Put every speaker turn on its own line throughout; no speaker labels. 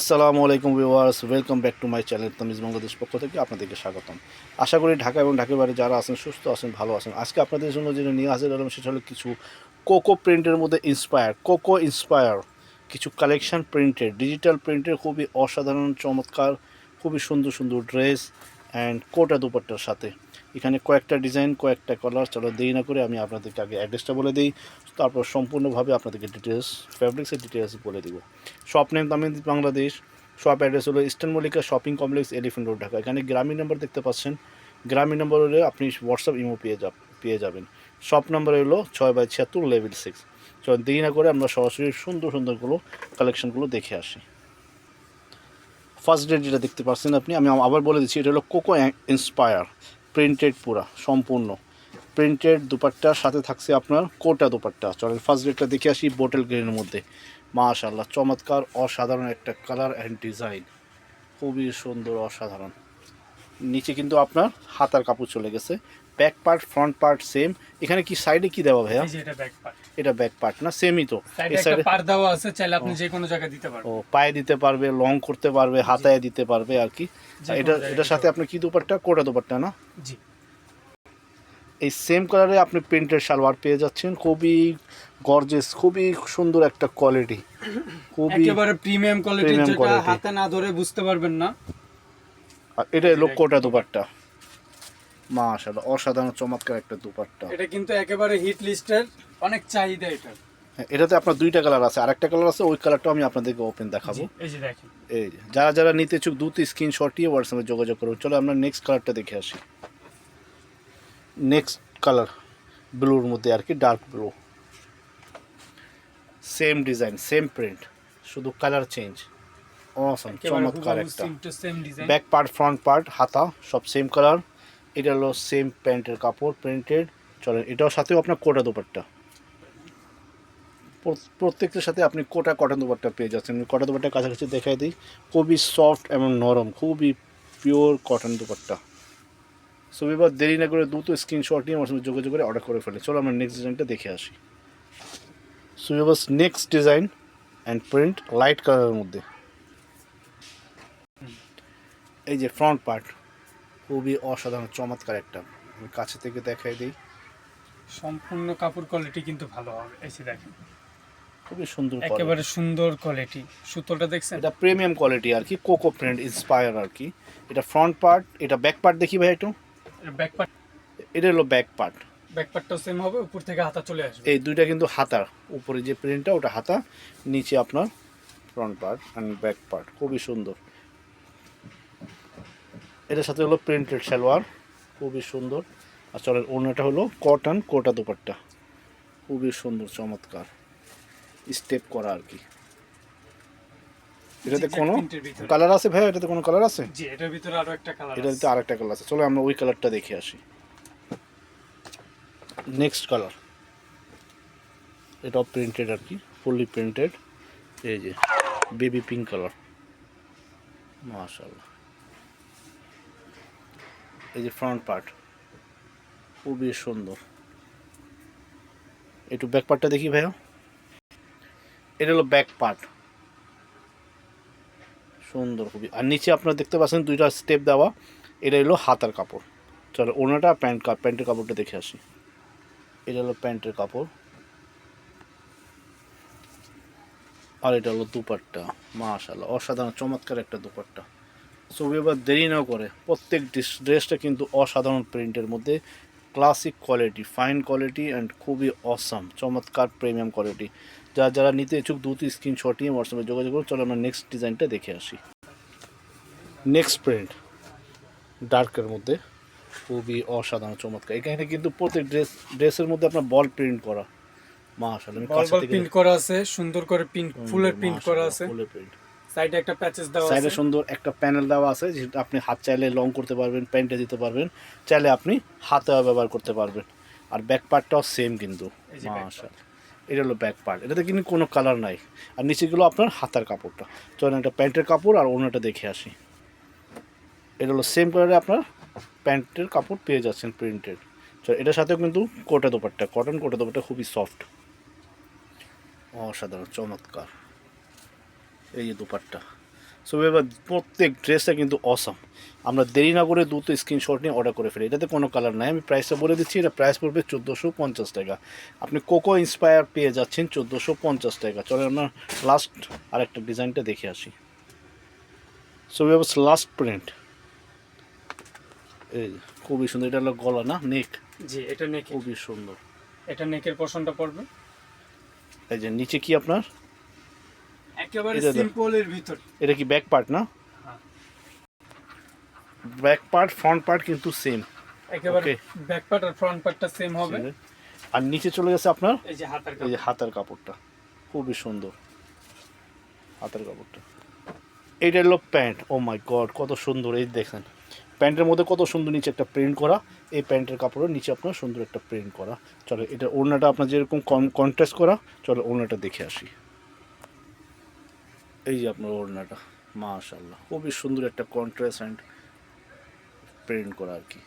আসসালামু আলাইকুম viewers, welcome back to my channel Tamij Bangladesh পক্ষ থেকে আপনাদেরকে স্বাগতম। আশা করি ঢাকা এবং ঢাকার বাইরে যারা আছেন, সুস্থ আছেন, ভালো আছেন। আজকে আপনাদের জন্য যেটা নিয়ে হাজির হলাম, সেটা হলো কিছু কোকো প্রিন্টের মধ্যে ইন্সপায়ার কোকো ইন্সপায়ার কিছু কালেকশন প্রিন্টের ডিজিটাল প্রিন্টের খুবই অসাধারণ, চমৎকার, খুবই সুন্দর সুন্দর ড্রেস অ্যান্ড কোটা দুপাট্টার সাথে। এখানে কয়েকটা ডিজাইন, কয়েকটা কালার চলো দেরি না করে আমি আপনাদেরকে আগে অ্যাড্রেসটা বলে দিই। তারপর সম্পূর্ণভাবে আপনাদেরকে ডিটেলস ফ্যাব্রিক্সের ডিটেলস বলে দিব। Shop name Tamil Bangladesh. Shop address হলো eastern Mallika shopping complex elephant road Dhaka এখানে গ্রামীণ নাম্বার দেখতে পাচ্ছেন। গ্রামীণ নম্বর হলে আপনি হোয়াটসঅ্যাপ ইমো পেয়ে যা পেয়ে যাবেন। শপ নাম্বার হলো ছয় বাই ছিয়াত্তর লেভেল সিক্স চলুন দেরি না করে আমরা সরাসরি সুন্দর সুন্দরগুলো কালেকশনগুলো দেখে আসি। ফার্স্ট ডেট যেটা দেখতে পাচ্ছেন আপনি, আমি আবার বলে দিচ্ছি, এটা হলো কোকো ইন্সপায়ার প্রিন্টেড পুরা, সম্পূর্ণ। প্রিন্টেড দুপাট্টার সাথে থাকছে আপনার কোটা দুপাট্টা। চলেন ফার্স্ট ডেটটা দেখে আসি বোটেল গ্রিনের মধ্যে। মাশাল্লাহ চমৎকার, অসাধারণ একটা কালার অ্যান্ড ডিজাইন খুবই সুন্দর, অসাধারণ। নিচে কিন্তু আপনার হাতার কাপড় চলে গেছে। Back part front part same এখানে কি সাইডে কি দেওয়া ভাইয়া?
এটা ব্যাক পার্ট
এটা ব্যাক পার্ট না সেমই তো।
দেওয়া আছে চাইলে আপনি যে কোনো জায়গায় দিতে পারবেন।
ও পায়ে দিতে পারবে লং করতে পারবে হাতায় দিতে পারবে আর কি। এটা এটার সাথে
দিতে
আপনার কি দুপাট্টা? কোটা দুপাট্টা না?
জি।
এই সেম কালারে আপনি প্রিন্টের সালোয়ার পেয়ে যাচ্ছেন। খুবই গর্জেস খুবই সুন্দর একটা কোয়ালিটি খুবই
একেবারে প্রিমিয়াম
কোয়ালিটি
যেটা হাতে না ধরে বুঝতে পারবেন না।
আর এটা এলো কোটা দুপাট্টা। মাশাআল্লাহ অসাধারণ চমৎকার একটা দুপাট্টা।
এটা কিন্তু একেবারে হিট লিস্টের অনেক চাহিদা এটা।
হ্যাঁ, এটাতে আপনার দুইটা কালার আছে আরেকটা কালার আছে ওই কালারটাও আমি আপনাদেরকে ওপেন দেখাবো।
এই যে দেখেন।
এই যারা যারা নিতে ইচ্ছুক দ্রুত স্ক্রিনশট নিয়ে হোয়াটসঅ্যাপে যোগাযোগ করুন। চলো আমরা নেক্সট কালারটা দেখে আসি। নেক্সট কালার ব্লুর মধ্যে আর কি dark blue same design same print শুধু কালার চেঞ্জ অসম চমৎকার একটা। ব্যাক পার্ট ফ্রন্ট পার্ট হাতা সব সেম কালার এটা হলো সেম প্যান্টের কাপড় প্রিন্টেড চলেন, এটাও সাথেও আপনার কোটা দুপাট্টা। প্র- প্রত্যেকটার সাথে আপনি কোটা, কটন দুপাট্টা পেয়ে যাচ্ছেন। আমি কটন দুপাট্টা কাছাকাছি দেখাই দিই। খুবই সফট এবং নরম, খুবই পিওর কটন দুপাট্টা। সো এবার দেরি না করে দ্রুত স্ক্রিনশট নিয়ে আমার সঙ্গে যোগাযোগ করে অর্ডার করে ফেলে চলো আমরা নেক্সট ডিজাইনটা দেখে আসি। সো এবার next design and print light কালারের মধ্যে। এই যে ফ্রন্ট পার্ট খুবই অসাধারণ চমৎকার একটা। কাছে থেকে দেখাই দিই।
সম্পূর্ণ কাপড় কোয়ালিটি কিন্তু ভালো হবে যে দেখেন।
খুবই সুন্দর
একেবারে সুন্দর কোয়ালিটি সুতোটা দেখছেন?
এটা প্রিমিয়াম কোয়ালিটি আর কি কোকো প্রিন্ট ইন্সপায়ার আর কি। এটা ফ্রন্ট পার্ট এটা ব্যাক পার্ট দেখি ভাই একটু।
ব্যাক পার্ট
এটা হলো ব্যাক পার্ট
ব্যাক পার্টটাও সেম হবে উপর থেকে হাতা চলে আসবে।
এই দুইটা কিন্তু হাতার উপরে যে প্রিন্টটা ওটা হাতা নিচে আপনার front part and back part খুবই সুন্দর। এটার সাথে হলো প্রিন্টেড সালোয়ার খুবই সুন্দর। আর চলেন অন্যটা হলো কটন কোটা দুপাট্টা। খুবই সুন্দর চমৎকার। স্টেপ করা আর কি। এটাতে কোনো
ভিতরে।
কালার আছে ভাই? এটাতে কোনো কালার আছে?
জি এটার ভিতরে আরও একটা কালার
এটাতে
আছে।
আরেকটা কালার আছে। চলো আমরা ওই কালারটা দেখে আসি। নেক্সট কালার এটাও প্রিন্টেড আর কি ফুললি প্রিন্টেড এই যে বেবি পিঙ্ক কালার মাশাল্লাহ এই যে ফ্রন্ট পার্ট খুবই সুন্দর। একটু ব্যাক পার্টটা দেখি ভাইয়া। এটা হলো ব্যাক পার্ট সুন্দর খুবই। আর নিচে আপনারা দেখতে পাচ্ছেন দুইটা স্টেপ দেওয়া। এটা হলো হাতার কাপড়। চলো, ওনাটা প্যান্ট প্যান্টের কাপড়টা দেখে আসি। এটা হলো প্যান্টের কাপড়। আর এটা হলো দুপাট্টা। মাশাল্লাহ অসাধারণ, চমৎকার একটা দুপাট্টা। ছবি এবার দেরি না করে। প্রত্যেক ড্রেসটা কিন্তু অসাধারণ প্রিন্টের মধ্যে। Classic quality fine quality and খুবই অসাম চমৎকার প্রিমিয়াম কোয়ালিটি যা যারা নিতে ইচ্ছুক দ্রুত স্ক্রিনশট নিয়ে হোয়াটসঅ্যাপে যোগাযোগ করুন। চলো আমরা নেক্সট ডিজাইনটা দেখে আসি। নেক্সট প্রিন্ট ডার্কের মধ্যে। খুবই অসাধারণ চমৎকার। এখানে কিন্তু প্রত্যেক ড্রেস ড্রেসের মধ্যে আপনার বল প্রিন্ট করা। মাশাআল্লাহ আমি
বল
কাছে থেকে
প্রিন্ট করা আছে সুন্দর করে প্রিন্ট ফুলের প্রিন্ট করা আছে।
ফুলের প্রিন্ট
সাইডে একটা প্যাচেস দেওয়া
সাইডে সুন্দর একটা প্যানেল দেওয়া আছে যেটা আপনি হাত চাইলে লং করতে পারবেন প্যান্টে দিতে পারবেন চাইলে আপনি হাতেও ব্যবহার করতে পারবেন। আর ব্যাক পার্টটাও সেম কিন্তু। এটা হলো ব্যাক পার্ট এটাতে কিন্তু কোনো কালার নাই। আর নিচেগুলো আপনার হাতার কাপড়টা। চলেন একটা প্যান্টের কাপড় আর অন্যটা দেখে আসি। এটা হলো সেম কালারে আপনার প্যান্টের কাপড় পেয়ে যাচ্ছেন প্রিন্টেড চল এটার সাথেও কিন্তু কোটা দোপাট্টা কটন কোটা দোপাট্টা খুবই সফট অসাধারণ চমৎকার। এই যে দুপাট্টা। সো এবার প্রত্যেক ড্রেসটা কিন্তু অসম আমরা দেরি না করে দ্রুত স্ক্রিনশট নিয়ে অর্ডার করে ফেলি। এটাতে কোনো কালার নাই। আমি প্রাইসটা বলে দিচ্ছি এটা প্রাইস পড়বে চোদ্দোশো পঞ্চাশ টাকা। আপনি কোকো ইন্সপায়ার পেয়ে যাচ্ছেন চোদ্দোশো পঞ্চাশ টাকা। চলে আমরা লাস্ট আরেকটা ডিজাইনটা দেখে আসি। সো এবার লাস্ট প্রিন্ট এই খুবই সুন্দর। এটা হলো গলা না? নেক
জি এটা নেক
খুবই সুন্দর।
এটা নেকের পোর্শনটা পড়বে।
এই যে নিচে কি আপনার?
একেবারে সিম্পলের ভিতর।
এটা কি ব্যাক পার্ট না। ব্যাক পার্ট ফ্রন্ট পার্ট কিন্তু সেম
একেবারে ব্যাক পার্ট আর ফ্রন্ট পার্টটা সেম হবে।
আর নিচে চলে গেছে আপনার?
এই যে হাতার
এই যে হাতার কাপড়টা। খুবই সুন্দর। হাতের কাপড়টা। এইটা হলো প্যান্ট। ও মাই গড কত সুন্দর। এই দেখেন। প্যান্টের মধ্যে কত সুন্দর নিচে একটা প্রিন্ট করা। এই প্যান্টের কাপড়ের নিচে আপনার সুন্দর একটা প্রিন্ট করা। চলো এটা ওড়নাটা আপনার যেরকম কন্ট্রাস্ট করা চলো ওড়নাটা দেখে আসি। এই যে আপনার ওড়নাটা মাশাল্লাহ খুবই সুন্দর একটা কন্ট্রাস্ট অ্যান্ড প্রিন্ট করা আর কি।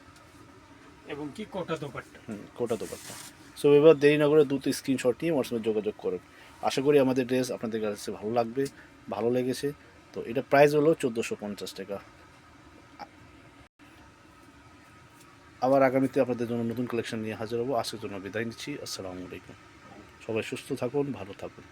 এবং কি কোটা দোপাট্টা?
হুম কোটা দোকানটা সো এবার দেরি না করে দ্রুত স্ক্রিনশট নিয়ে আমার সঙ্গে যোগাযোগ করুন। আশা করি আমাদের ড্রেস আপনাদের কাছে ভালো লাগবে ভালো লেগেছে। তো এটা প্রাইস হলো চোদ্দোশো পঞ্চাশ টাকা। আবার আগামীতে আপনাদের জন্য নতুন কালেকশন নিয়ে হাজির হব। আজকের জন্য বিদায় নিচ্ছি। আসসালামু আলাইকুম। সবাই সুস্থ থাকুন ভালো থাকুন।